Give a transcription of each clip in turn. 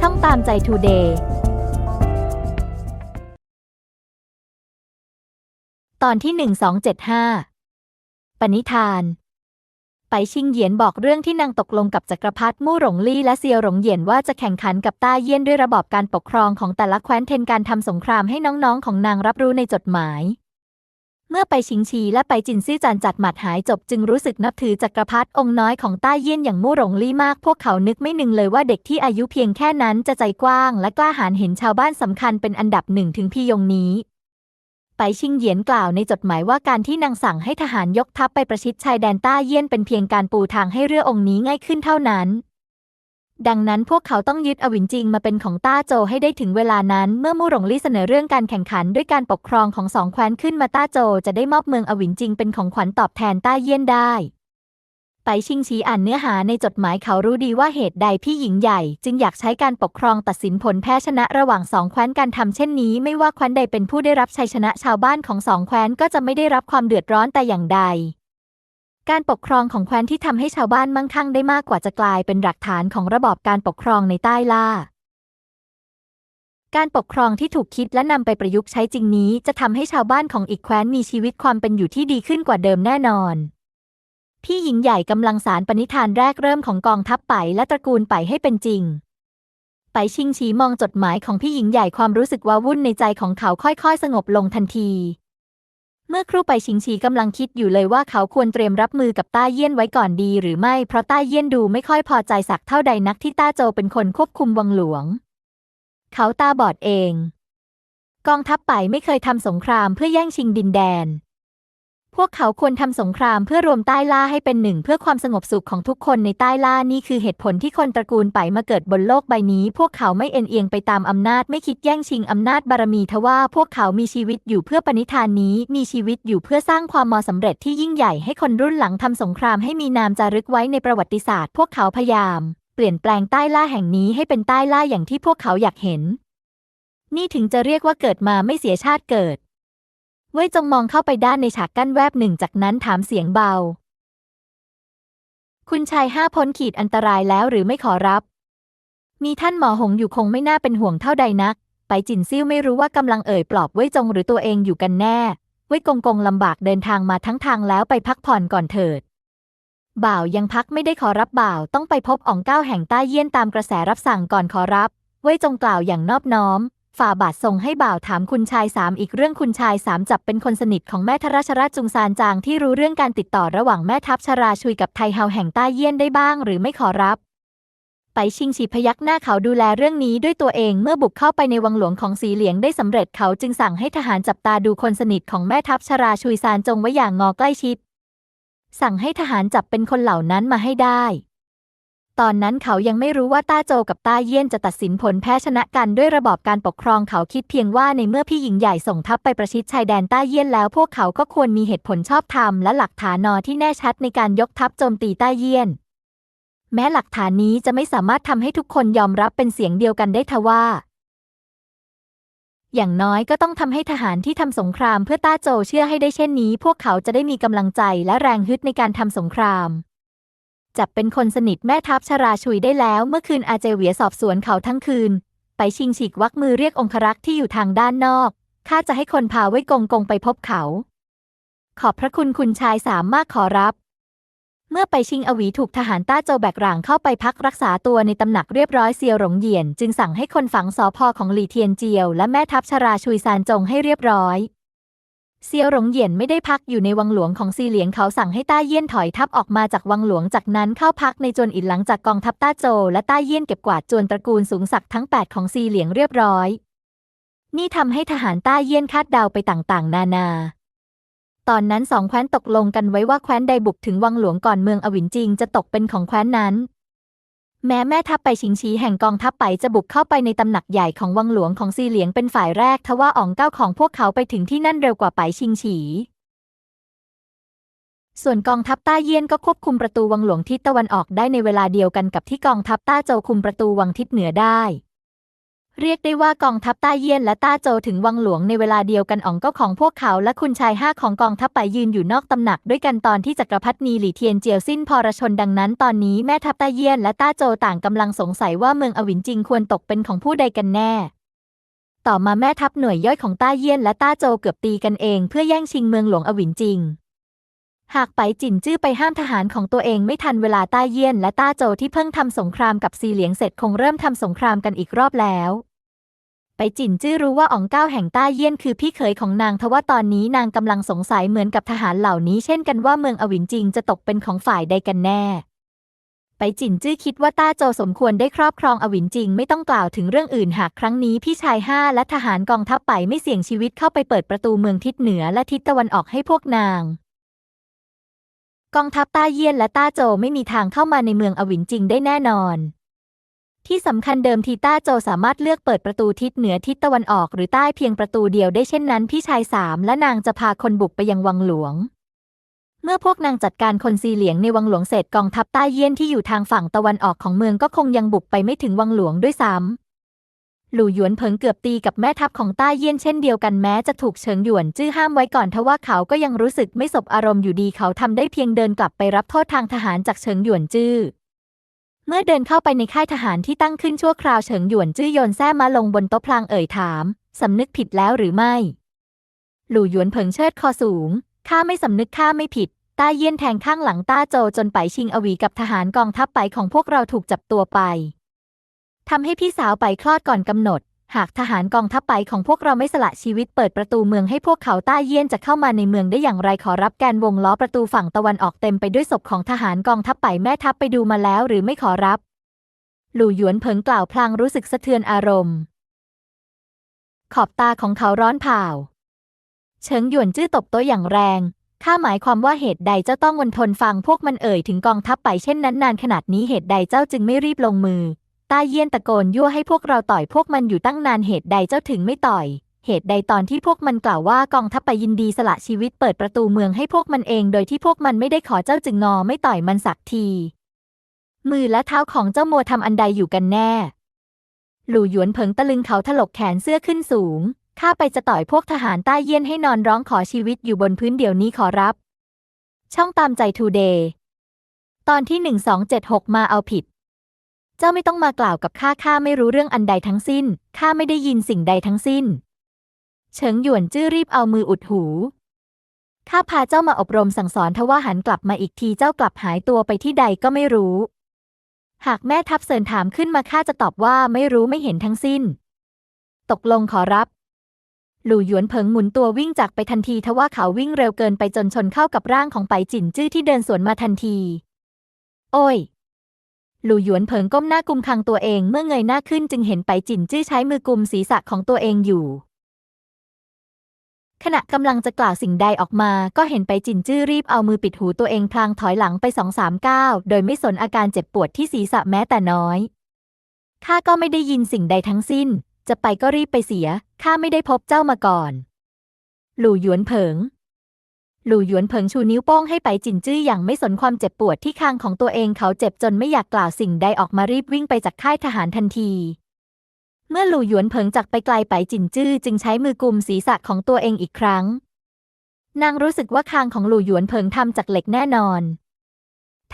ช่องตามใจทูเดย์ตอนที่ 1275 ปณิธาน ไปชิงเหยียนบอกเรื่องที่นางตกลงกับจักรพรรดิมู่หลงลี่และเซียวหลงเหยียนว่าจะแข่งขันกับต้าเยี่ยนด้วยระบอบการปกครองของแต่ละแคว้นเทนการทำสงครามให้น้องๆ ของนางรับรู้ในจดหมาย เมื่อไปชิงชีและไปจินซี่จันจัดหมัดหายจบจึงรู้สึกนับถือจักรพรรดิองค์น้อยของต้าเยี่ยนอย่างมู่หลงลี่มาก พวกเขานึกไม่นึงเลยว่าเด็กที่อายุเพียงแค่นั้นจะใจกว้าง และกล้าหาญเห็นชาวบ้านสำคัญเป็นอันดับหนึ่งถึงพี่ยงนี้ ไปชิงเหยียนกล่าวในจดหมายว่าการที่นางสั่งให้ทหารยกทัพไปประชิดชายแดนต้าเยี่ยนเป็นเพียงการปูทางให้เรือองค์นี้ง่ายขึ้นเท่านั้น ดังนั้นพวกเขาต้องยึดอวินจิงมาเป็นของต้าโจให้ได้ถึงเวลานั้น เมื่อมู่หลงลี่เสนอเรื่องการแข่งขันด้วยการปกครองของสองแคว้นขึ้นมาต้าโจจะได้มอบเมืองอวินจิงเป็นของขวัญตอบแทนต้าเยี่ยนได้ ไปชิงชีอ่านเนื้อหาในจดหมายเขารู้ดีว่าเหตุใดพี่หญิงใหญ่ จึงอยากใช้การปกครองตัดสินผลแพ้ชนะระหว่างสองแคว้นการทำเช่นนี้ ไม่ว่าแคว้นใดเป็นผู้ได้รับชัยชนะชาวบ้านของสองแคว้นก็จะไม่ได้รับความเดือดร้อนแต่อย่างใด การปกครองของแคว้นที่ทำให้ชาวบ้านมั่งคั่งได้มากกว่าจะกลายเป็นหลักฐานของระบอบการปกครองในใต้ล่า การปกครองที่ถูกคิดและนำไปประยุกต์ใช้จริงนี้จะทำให้ชาวบ้านของอีกแคว้นมีชีวิตความเป็นอยู่ที่ดีขึ้นกว่าเดิมแน่นอน พี่หญิงใหญ่กำลังสารปณิธานแรกเริ่มของกองทัพไปและตระกูลไปให้เป็นจริงไปชิงชีมองจดหมายของพี่หญิงใหญ่ความรู้สึกว้าวุ่นในใจของเขาค่อยๆ สงบลงทันที เมื่อครู่ไปชิงชีกำลังคิดอยู่เลยว่าเขาควรเตรียมรับมือกับต้าเยี่ยนไว้ก่อนดีหรือไม่ เพราะต้าเยี่ยนดูไม่ค่อยพอใจสักเท่าใดนักที่ต้าโจเป็นคนควบคุมวังหลวง เขาตาบอดเอง กองทัพไปไม่เคยทำสงครามเพื่อแย่งชิงดินแดน พวกเขาควรทำสงครามเพื่อรวมใต้ล่าให้เป็นหนึ่ง เพื่อความสงบสุขของทุกคนในใต้ล่านี่คือเหตุผลที่คนตระกูลไปมาเกิดบนโลกใบนี้ พวกเขาไม่เอ็นเอียงไปตามอำนาจไม่คิดแย่งชิงอำนาจบารมีทว่าพวกเขามีชีวิตอยู่เพื่อปณิธานนี้ มีชีวิตอยู่เพื่อสร้างความมอสำเร็จที่ยิ่งใหญ่ให้คนรุ่นหลังทำสงครามให้มีนามจารึกไว้ในประวัติศาสตร์ พวกเขาพยายาม เปลี่ยนแปลงใต้ล่าแห่งนี้ให้เป็นใต้ล่าอย่างที่พวกเขาอยากเห็น นี่ถึงจะเรียกว่าเกิดมาไม่เสียชาติเกิด เว่ยจงมองเข้าไปด้านในฉากกั้นแวบหนึ่งจากนั้นถามเสียงเบา คุณชายห้าพ้นขีดอันตรายแล้วหรือไม่ขอรับ มีท่านหมอหงอยู่คงไม่น่าเป็นห่วงเท่าใดนัก ไปจินซิ่วไม่รู้ว่ากำลังเอ่ยปลอบเว่ยจงหรือตัวเองอยู่กันแน่ เว่ยกงกงลำบากเดินทางมาทั้งทางแล้วไปพักผ่อนก่อนเถิด บ่าวยังพักไม่ได้ขอรับบ่าวต้องไปพบอ่องเก้าแห่งใต้เยี่ยนตามกระแสรับสั่งก่อนขอรับ เว่ยจงกล่าวอย่างนอบน้อม ฝ่าบาทส่งให้บ่าวถามคุณชายสามอีกเรื่องคุณชายสามจับเป็นคนสนิทของแม่ทราชราชจุงซานจางที่รู้เรื่องการติดต่อระหว่างแม่ทัพชราชุยกับไทเฮาแห่งใต้เยี่ยนได้บ้างหรือไม่ขอรับ ไปชิงฉีพยักหน้าเขาดูแลเรื่องนี้ด้วยตัวเองเมื่อบุกเข้าไปในวังหลวงของสีเหลียงได้สำเร็จเขาจึงสั่งให้ทหารจับตาดูคนสนิทของแม่ทัพชราชุยซานจงไว้อย่างงอใกล้ชิด สั่งให้ทหารจับเป็นคนเหล่านั้นมาให้ได้ ตอนนั้นเขายังไม่รู้ว่าต้าโจกับต้าเยี่ยนจะตัดสินผลแพ้ชนะกันด้วยระบอบการปกครองเขาคิดเพียงว่าในเมื่อพี่หญิงใหญ่ส่งทัพไปประชิดชายแดนต้าเยี่ยนแล้วพวกเขาก็ควรมีเหตุผลชอบธรรมและหลักฐานนอที่แน่ชัดในการยกทัพโจมตีต้าเยี่ยน แม้หลักฐานนี้จะไม่สามารถทำให้ทุกคนยอมรับเป็นเสียงเดียวกันได้ทว่าอย่างน้อยก็ต้องทำให้ทหารที่ทำสงครามเพื่อต้าโจเชื่อให้ได้เช่นนี้ พวกเขาจะได้มีกำลังใจและแรงฮึดในการทำสงคราม จับเป็นคนสนิทแม่ทัพชราชุยได้แล้ว เมื่อคืนอาเจเวียสอบสวนเขาทั้งคืน ไปชิงฉีกวักมือเรียกองครักษ์ที่อยู่ทางด้านนอก ข้าจะให้คนพาไว้กงกงไปพบเขา ขอบพระคุณคุณชายสามมากขอรับ เมื่อไปชิงอวีถูกทหารต้าโจแบกหลังเข้าไปพักรักษาตัวในตำหนักเรียบร้อยเซียวหลงเหยียน จึงสั่งให้คนฝังสอพอของหลี่เทียนเจียวและแม่ทัพชราชุยซานจงให้เรียบร้อย เซียวหลงเหยียนไม่ได้พักอยู่ในวังหลวงของซีเหลียงเขาสั่งให้ต้าเยี่ยนถอยทัพออกมาจากวังหลวงจากนั้นเข้าพักในจวนอินหลังจากกองทัพต้าโจ และต้าเยี่ยนเก็บกวาดจวนตระกูลสูงศักดิ์ทั้ง 8 ของซีเหลียงเรียบร้อย นี่ทำให้ทหารต้าเยี่ยนคาดเดาไปต่างๆ นานา ตอนนั้นสองแคว้นตกลงกันไว้ว่าแคว้นใดบุกถึงวังหลวงก่อนเมืองอวินจิงจะตกเป็นของแคว้นนั้น แม้แม่ทัพไปชิงชีแห่งกองทัพไปจะบุกเข้าไปในตำหนักใหญ่ของวังหลวงของซีเหลียงเป็นฝ่ายแรกทว่าอ๋องเก้าของพวกเขาไปถึงที่นั่นเร็วกว่าไปชิงฉี ส่วนกองทัพต้าเยี่ยนก็ควบคุมประตูวังหลวงทิศตะวันออกได้ในเวลาเดียวกันกับที่กองทัพต้าโจคุมประตูวังทิศเหนือได้ เรียกได้ว่ากองทัพต้าเยี่ยนและต้าโจถึงวังหลวงในเวลาเดียวกันอ๋องก็ของพวกเขาและคุณชายห้าของกองทัพไปยืนอยู่นอกตำหนักด้วยกันตอนที่จักรพรรดินีหลี่เทียนเจียวสิ้นพรชนดังนั้นตอนนี้แม่ทัพต้าเยี่ยนและต้าโจต่างกำลังสงสัยว่าเมืองอวินจิงควรตกเป็นของผู้ใดกันแน่ ต่อมาแม่ทัพหน่วยย่อยของต้าเยี่ยนและต้าโจเกือบตีกันเองเพื่อแย่งชิงเมืองหลวงอวินจิงหากไปจินจื้อไปห้ามทหารของตัวเองไม่ทันเวลาต้าเยี่ยนและต้าโจที่เพิ่งทำสงครามกับซีเหลียงเสร็จคงเริ่มทำสงครามกันอีกรอบแล้ว ไปจินจื้อรู้ว่าอ๋องก้าวแห่งต้าเยี่ยนคือพี่เขยของนางทว่าตอนนี้นางกำลังสงสัยเหมือนกับทหารเหล่านี้เช่นกันว่าเมืองอวินจิงจะตกเป็นของฝ่ายใดกันแน่ ไปจินจื้อคิดว่าต้าโจสมควรได้ครอบครองอวินจิงไม่ต้องกล่าวถึงเรื่องอื่นหากครั้งนี้พี่ชายห้าและทหารกองทัพไปไม่เสี่ยงชีวิตเข้าไปเปิดประตูเมืองทิศเหนือและทิศตะวันออกให้พวกนางกองทัพต้าเยี่ยนและต้าโจไม่มีทางเข้ามาในเมืองอวินจิงได้แน่นอน ที่สำคัญเดิมทีต้าโจสามารถเลือกเปิดประตูทิศเหนือทิศตะวันออกหรือใต้เพียงประตูเดียวได้เช่นนั้นพี่ชายสามและนางจะพาคนบุกไปยังวังหลวง เมื่อพวกนางจัดการคนซีเหลียงในวังหลวงเสร็จกองทัพใต้เยี่ยนที่อยู่ทางฝั่งตะวันออกของเมืองก็คงยังบุกไปไม่ถึงวังหลวงด้วยซ้ำหลู่หยวนเผิงเกือบตีกับแม่ทัพของใต้เยี่ยนเช่นเดียวกันแม้จะถูกเฉิงหยวน จื้อห้ามไว้ก่อนทว่าเขาก็ยังรู้สึกไม่สบอารมณ์อยู่ดีเขาทำได้เพียงเดินกลับไปรับโทษทางทหารจากเฉิงหยวนจื้อ เมื่อเดินเข้าไปในค่ายทหารที่ตั้งขึ้นชั่วคราวเฉิงหยวนจื้อโยนแท้มาลงบนโต๊ะพลางเอ่ยถาม สำนึกผิดแล้วหรือไม่ หลู่หยวนเผิงเชิดคอสูง ข้าไม่สำนึกข้าไม่ผิด ต้าเยี่ยนแทงข้างหลังต้าโจจนไปชิงอวีกับทหารกองทัพไปของพวกเราถูกจับตัวไปทำให้พี่สาวไปคลอดก่อนกำหนด หากทหารกองทัพไปของพวกเราไม่สละชีวิตเปิดประตูเมืองให้พวกเขาต้าเยี่ยนจะเข้ามาในเมืองได้อย่างไรขอรับแกนวงล้อประตูฝั่งตะวันออกเต็มไปด้วยศพของทหารกองทัพไปแม่ทัพไปดูมาแล้วหรือไม่ขอรับ หลู่หยวนเผิงกล่าวพลางรู้สึกสะเทือนอารมณ์ ขอบตาของเขาร้อนเผาเฉิงหยวนจื้อตบโต๊ะอย่างแรงข้าหมายความว่าเหตุใดเจ้าต้องวนทนฟังพวกมันเอ่ยถึงกองทัพไปเช่นนั้นนานขนาดนี้เหตุใดเจ้าจึงไม่รีบลงมือ ตาเยี่ยนตะโกนยั่วให้พวกเราต่อยพวกมันอยู่ตั้งนานเหตุใดเจ้าถึงไม่ต่อย เหตุใดตอนที่พวกมันกล่าวว่ากองทัพไปยินดีสละชีวิตเปิดประตูเมืองให้พวกมันเองโดยที่พวกมันไม่ได้ขอเจ้าจึงงอไม่ต่อยมันสักที มือและเท้าของเจ้ามัวทำอันใดอยู่กันแน่ หลู่หยวนเผิงตะลึงเขาถลกแขนเสื้อขึ้นสูงข้าไปจะต่อยพวกทหารใต้เยี่ยนให้นอนร้องขอชีวิตอยู่บนพื้นเดี๋ยวนี้ขอรับ ช่องตามใจทูเดย์ตอนที่ 1276 มาเอาผิด เจ้าไม่ต้องมากล่าวกับข้าข้าไม่รู้เรื่องอันใดทั้งสิ้น ข้าไม่ได้ยินสิ่งใดทั้งสิ้น เฉิงหยวนจื้อรีบเอามืออุดหู ข้าพาเจ้ามาอบรมสั่งสอนทว่าหันกลับมาอีกทีเจ้ากลับหายตัวไปที่ใดก็ไม่รู้ หากแม่ทัพเสินถามขึ้นมาข้าจะตอบว่าไม่รู้ไม่เห็นทั้งสิ้น ตกลงขอรับหลู่หยวนเผิงหมุนตัววิ่งจากไปทันทีทว่าเขาวิ่งเร็วเกินไปจนชนเข้ากับร่างของไปจินจื้อที่เดินสวนมาทันที โอ้ย หลู่หยวนเผิงก้มหน้ากุมคังตัวเองเมื่อเงยหน้าขึ้นจึงเห็นไปจินจื้อใช้มือกุมศีรษะของตัวเองอยู่ ขณะกำลังจะกล่าวสิ่งใดออกมา ก็เห็นไปจินจื้อรีบเอามือปิดหูตัวเองพลางถอยหลังไปสองสามก้าวโดยไม่สนอาการเจ็บปวดที่ศีรษะแม้แต่น้อยข้าก็ไม่ได้ยินสิ่งใดทั้งสิ้น จะไปก็รีบไปเสียข้าไม่ได้พบเจ้ามาก่อน หลู่หยวนเผิง หลู่หยวนเผิงชูนิ้วโป้งให้ไปจินจื้ออย่างไม่สนความเจ็บปวดที่คางของตัวเองเขาเจ็บจนไม่อยากกล่าวสิ่งใดออกมารีบวิ่งไปจากค่ายทหารทันที เมื่อหลู่หยวนเผิงจากไปไกลไปจินจื้อจึงใช้มือกุมศีรษะของตัวเองอีกครั้ง นางรู้สึกว่าคางของหลู่หยวนเผิงทำจากเหล็กแน่นอน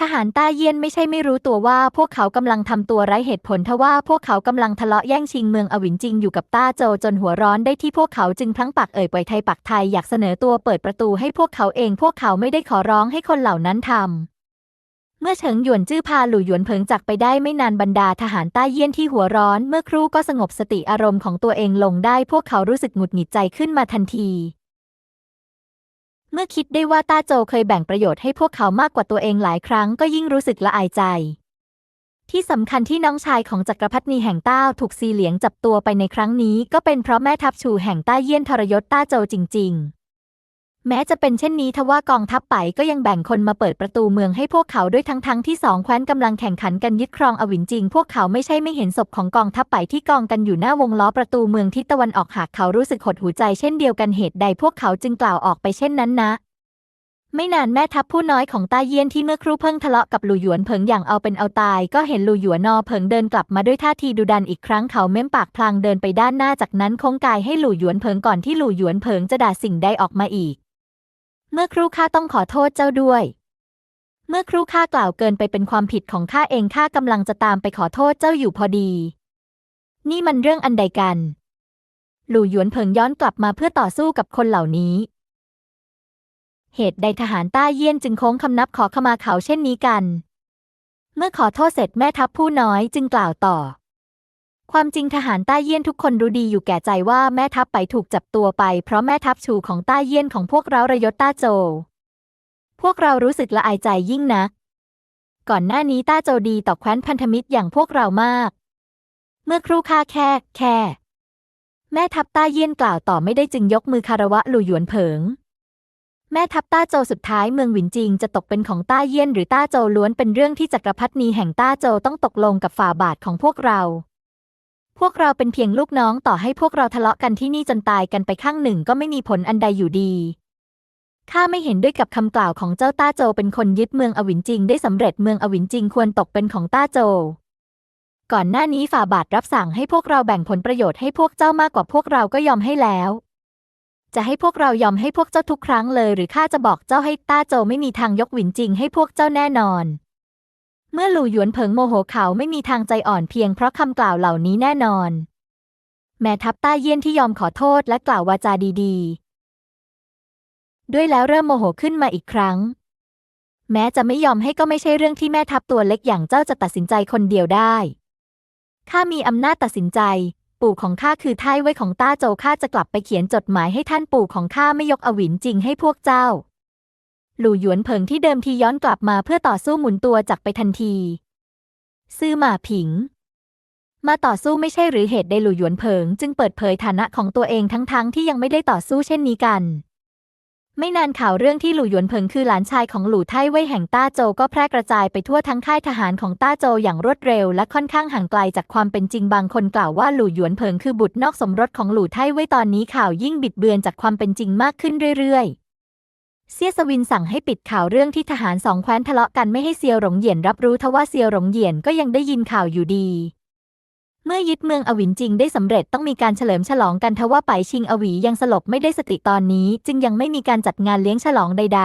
ทหารต้าเยี่ยนไม่ใช่ไม่รู้ตัวว่าพวกเขากำลังทำตัวไร้เหตุผลทว่าพวกเขากำลังทะเลาะแย่งชิงเมืองอวินจิงอยู่กับต้าโจจนหัวร้อนได้ที่พวกเขาจึงพลั้งปากเอ่ยปล่อยไทยปักไทยอยากเสนอตัวเปิดประตูให้พวกเขาเองพวกเขาไม่ได้ขอร้องให้คนเหล่านั้นทำเมื่อเฉิงหยวนจื้อพาหลู่หยวนเผิงจากไปได้ไม่นานบรรดาทหารต้าเยี่ยนที่หัวร้อน เมื่อครู่ก็สงบสติอารมณ์ของตัวเองลงได้พวกเขารู้สึกหงุดหงิดใจขึ้นมาทันที เมื่อคิดได้ว่าต้าโจเคยแบ่งประโยชน์ให้พวกเขามากกว่าตัวเองหลายครั้งก็ยิ่งรู้สึกละอายใจ ที่สำคัญที่น้องชายของจักรพรรดินีแห่งต้าถูกซีเหลียงจับตัวไปในครั้งนี้ ก็เป็นเพราะแม่ทัพชูแห่งต้าเยี่ยนทรยศต้าโจจริง ๆ แม้จะเป็นเช่นนี้ทว่ากองทัพไปก็ยังแบ่งคนมาเปิดประตูเมืองให้พวกเขาด้วยทั้งๆทที่สองแคว้นกำลังแข่งขันกันยึดครองอวินจริง พวกเขาไม่ใช่ไม่เห็นศพของกองทัพไปที่กองกันอยู่หน้าวงล้อประตูเมืองทิศตะวันออกหากเขารู้สึกหดหูใจเช่นเดียวกันเหตุใดพวกเขาจึงกล่าวออกไปเช่นนั้นนะไม่นานแม่ทัพผู้น้อยของต้าเยี่ยนที่เมื่อครู่เพิ่งทะเลาะกับหลู่หยวนเผิงอย่างเอาเป็นเอาตาย ก็เห็นหลู่หยวนนอเผิงเดินกลับมาด้วยท่าทีดุดันอีกครั้งเขาเม้มปากพลางเดินไปด้านหน้าจากนั้นโค้งกายให้หลู่หยวนเผิงก่อนที่หลู่หยวนเผิงจะด่าสิ่งใดออกมาอีก เมื่อครู่ข้าต้องขอโทษเจ้าด้วย เมื่อครู่ข้ากล่าวเกินไปเป็นความผิดของข้าเองข้ากำลังจะตามไปขอโทษเจ้าอยู่พอดี นี่มันเรื่องอันใดกัน หลู่หยวนเผิงย้อนกลับมาเพื่อต่อสู้กับคนเหล่านี้ เหตุใดทหารต้าเยี่ยนจึงโค้งคำนับขอขมาเขาเช่นนี้กัน เมื่อขอโทษเสร็จแม่ทัพผู้น้อยจึงกล่าวต่อ ความจริงทหารใต้เยี่ยนทุกคนรู้ดีอยู่แก่ใจว่าแม่ทัพไปถูกจับตัวไป เพราะแม่ทัพชูของใต้เยี่ยนของพวกเราระยศต้าโจ พวกเรารู้สึกละอายใจยิ่งนักก่อนหน้านี้ต้าโจดีต่อแคว้นพันธมิตรอย่างพวกเรามาก เมื่อครู่ข้าแค่ แค่ แม่ทัพต้าเยี่ยนกล่าวต่อไม่ได้จึงยกมือคารวะหลู่หยวนเผิง แม่ทัพต้าโจสุดท้ายเมืองหวินจิงจะตกเป็นของต้าเยี่ยนหรือต้าโจล้วนเป็นเรื่องที่จักรพรรดินีแห่งต้าโจต้องตกลงกับฝ่าบาทของพวกเรา พวกเราเป็นเพียงลูกน้องต่อให้พวกเราทะเลาะกันที่นี่จนตายกันไปข้างหนึ่งก็ไม่มีผลอันใดอยู่ดีข้าไม่เห็นด้วยกับคำกล่าวของเจ้าต้าโจเป็นคนยึดเมืองอวินจิงได้สำเร็จเมืองอวินจิงควรตกเป็นของต้าโจ ก่อนหน้านี้ฝ่าบาทรับสั่งให้พวกเราแบ่งผลประโยชน์ให้พวกเจ้ามากกว่าพวกเราก็ยอมให้แล้ว จะให้พวกเรายอมให้พวกเจ้าทุกครั้งเลย หรือข้าจะบอกเจ้าให้ต้าโจไม่มีทางยกหวินจริงให้พวกเจ้าแน่นอน เมื่อหลู่หยวนเผิงโมโหเขาไม่มีทางใจอ่อนเพียงเพราะคำกล่าวเหล่านี้แน่นอน แม่ทัพต้าเยี่ยนที่ยอมขอโทษและกล่าววาจาดีๆ ด้วยแล้วเริ่มโมโหขึ้นมาอีกครั้ง แม้จะไม่ยอมให้ก็ไม่ใช่เรื่องที่แม่ทัพตัวเล็กอย่างเจ้าจะตัดสินใจคนเดียวได้ข้ามีอำนาจตัดสินใจ ปู่ของข้าคือท้ายไว้ของต้าโจข้าจะกลับไปเขียนจดหมายให้ท่านปู่ของข้าไม่ยกอวินจริงให้พวกเจ้า หลู่หยวนเผิงที่เดิมทีย้อนกลับมาเพื่อต่อสู้หมุนตัวจากไปทันที ซื่อหมาผิง มาต่อสู้ไม่ใช่หรือเหตุใดหลู่หยวนเผิง จึงเปิดเผยฐานะของตัวเองทั้งๆทที่ยังไม่ได้ต่อสู้เช่นนี้กัน ไม่นานข่าวเรื่องที่หลู่หยวนเผิงคือหลานชายของหลู่ไท่เว่ยแห่งต้าโจก็แพร่กระจายไปทั่วทั้งค่ายทหารของต้าโจอย่างรวดเร็วและค่อนข้างห่างไกลจากความเป็นจริงบางคนกล่าวว่าหลู่หยวนเผิงคือบุตรนอกสมรสของหลู่ไท่เว่ยตอนนี้ข่าวยิ่งบิดเบือนจากความเป็นจริงมากขึ้นเรื่อยๆ เซียสวินสั่งให้ปิดข่าวเรื่องที่ทหารสองแคว้นทะเลาะกันไม่ให้เซียวหลงเหยียนรับรู้ทว่าเซียวหลงเหยียนก็ยังได้ยินข่าวอยู่ดี เมื่อยึดเมืองอวินจริงได้สำเร็จต้องมีการเฉลิมฉลองกันทว่าไปชิงอวียังสลบไม่ได้สติตอนนี้ จึงยังไม่มีการจัดงานเลี้ยงฉลองใด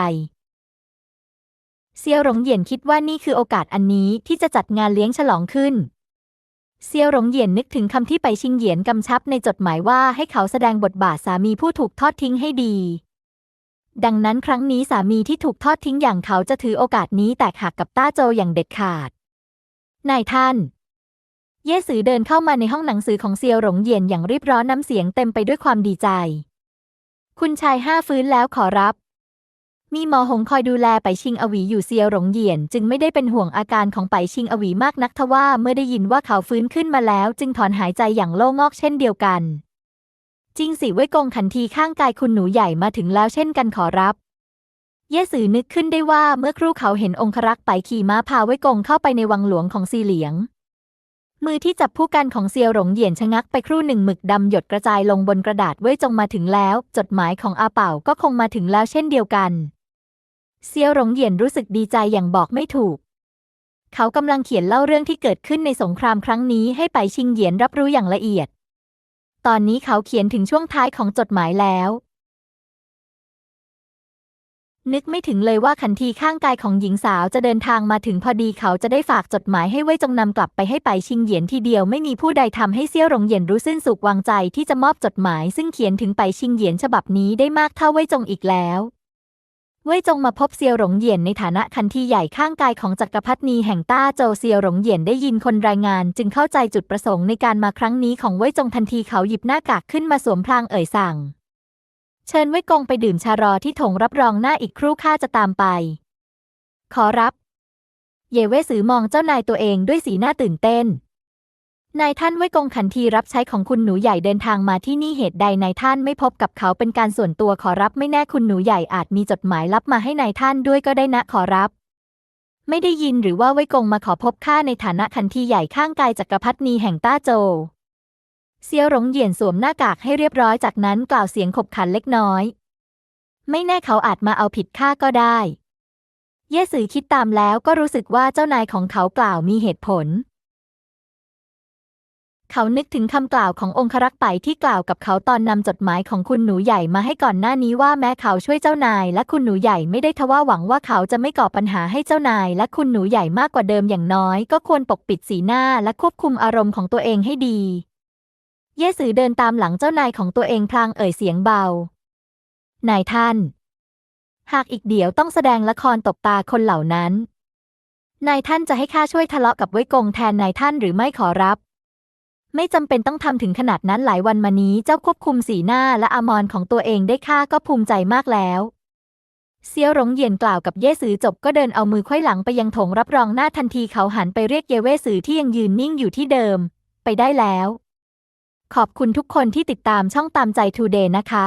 ๆ เซียวหลงเหยียนคิดว่านี่คือโอกาสอันนี้ที่จะจัดงานเลี้ยงฉลองขึ้นเซียวหลงเหยียนนึกถึงคำที่ไปชิงเหยียนกำชับในจดหมายว่าให้เขาแสดงบทบาทสามีผู้ถูกทอดทิ้งให้ดี ดังนั้นครั้งนี้สามีที่ถูกทอดทิ้งอย่างเขาจะถือโอกาสนี้แตกหักกับต้าโจอย่างเด็ดขาด นายท่าน เย่สือเดินเข้ามาในห้องหนังสือของเซียวหลงเยียนอย่างรีบร้อนน้ำเสียงเต็มไปด้วยความดีใจ คุณชายห้าฟื้นแล้วขอรับ มีหมอหงคอยดูแลไปชิงอวีอยู่เซียวหลงเยียนจึงไม่ได้เป็นห่วงอาการของไปชิงอวีมากนักทว่าเมื่อได้ยินว่าเขาฟื้นขึ้นมาแล้ว จึงถอนหายใจอย่างโล่งอกเช่นเดียวกัน จริงสิเว่ยกงขันทีข้างกายคุณหนูใหญ่มาถึงแล้วเช่นกันขอรับ เย่สือนึกขึ้นได้ว่าเมื่อครู่เขาเห็นองครักษ์ไปขี่ม้าพาเว่ยกงเข้าไปในวังหลวงของซีเหลียง มือที่จับผู้กันของเซียวหลงเหยียนชะงักไปครู่หนึ่งหมึกดำหยดกระจายลงบนกระดาษเว่ยจงมาถึงแล้ว จดหมายของอาเป่าก็คงมาถึงแล้วเช่นเดียวกัน เซียวหลงเหยียนรู้สึกดีใจอย่างบอกไม่ถูกเขากำลังเขียนเล่าเรื่องที่เกิดขึ้นในสงครามครั้งนี้ให้ไปชิงเหยียนรับรู้อย่างละเอียด ตอนนี้เขาเขียนถึงช่วงท้ายของจดหมายแล้ว นึกไม่ถึงเลยว่าขันทีข้างกายของหญิงสาวจะเดินทางมาถึงพอดีเขาจะได้ฝากจดหมายให้ไว้จงนำกลับไปให้ไปชิงเหยียนทีเดียวไม่มีผู้ใดทำให้เซี่ยวหลงเหยียนรู้สิ้นสุขวางใจที่จะมอบจดหมาย ซึ่งเขียนถึงไปชิงเหยียนฉบับนี้ได้มากเท่าไว้จงอีกแล้ว เว่ยจงมาพบเซียวหลงเหยียนในฐานะคันทีใหญ่ข้างกายของจักรพรรดินีแห่งต้าโจเซียวหลงเหยียนได้ยินคนรายงาน จึงเข้าใจจุดประสงค์ในการมาครั้งนี้ของเว่ยจงทันทีเขาหยิบหน้ากากขึ้นมาสวมพลางเอ่ยสั่ง เชิญเว่ยกงไปดื่มชารอที่ถงรับรองหน้าอีกครู่ข้าจะตามไป ขอรับ เย่เว่ยสือมองเจ้านายตัวเองด้วยสีหน้าตื่นเต้น นายท่านเว่ยกงขันทีรับใช้ของคุณหนูใหญ่เดินทางมาที่นี่เหตุใดนายท่านไม่พบกับเขาเป็นการส่วนตัวขอรับไม่แน่คุณหนูใหญ่อาจมีจดหมายลับมาให้นายท่านด้วยก็ได้นะขอรับ ไม่ได้ยินหรือว่าเว่ยกงมาขอพบข้าในฐานะขันทีใหญ่ข้างกายจักรพรรดินีแห่งต้าโจวเซียวหลงเหยียนสวมหน้ากากให้เรียบร้อยจากนั้นกล่าวเสียงขบขันเล็กน้อย ไม่แน่เขาอาจมาเอาผิดข้าก็ได้ เย่สือคิดตามแล้วก็รู้สึกว่าเจ้านายของเขากล่าวมีเหตุผล เขานึกถึงคำกล่าวขององครักษ์ไปที่กล่าวกับเขาตอนนำจดหมายของคุณหนูใหญ่มาให้ก่อนหน้านี้ว่าแม้เขาช่วยเจ้านาย และคุณหนูใหญ่ไม่ได้ทว่าหวังว่าเขาจะไม่ก่อปัญหาให้เจ้านาย และคุณหนูใหญ่มากกว่าเดิมอย่างน้อย ก็ควรปกปิดสีหน้าและควบคุมอารมณ์ของตัวเองให้ดี เย่สือเดินตามหลังเจ้านายของตัวเองพลางเอ่ยเสียงเบานายท่าน หากอีกเดี๋ยวต้องแสดงละครตบตาคนเหล่านั้นนายท่านจะให้ข้าช่วยทะเลาะกับเว่ยกงแทนนายท่านหรือไม่ขอรับ ไม่จำเป็นต้องทำถึงขนาดนั้นหลายวันมานี้เจ้าควบคุมสีหน้าและอามรของตัวเองได้ข้าก็ภูมิใจมากแล้ว เซียวหลงเยียนกล่าวกับเย่สือจบก็เดินเอามือไขว้หลังไปยังโถงรับรองหน้าทันทีเขาหันไปเรียกเยเว่สือที่ยังยืนนิ่งอยู่ที่เดิม ไปได้แล้ว ขอบคุณทุกคนที่ติดตามช่องตามใจทูเดย์นะคะ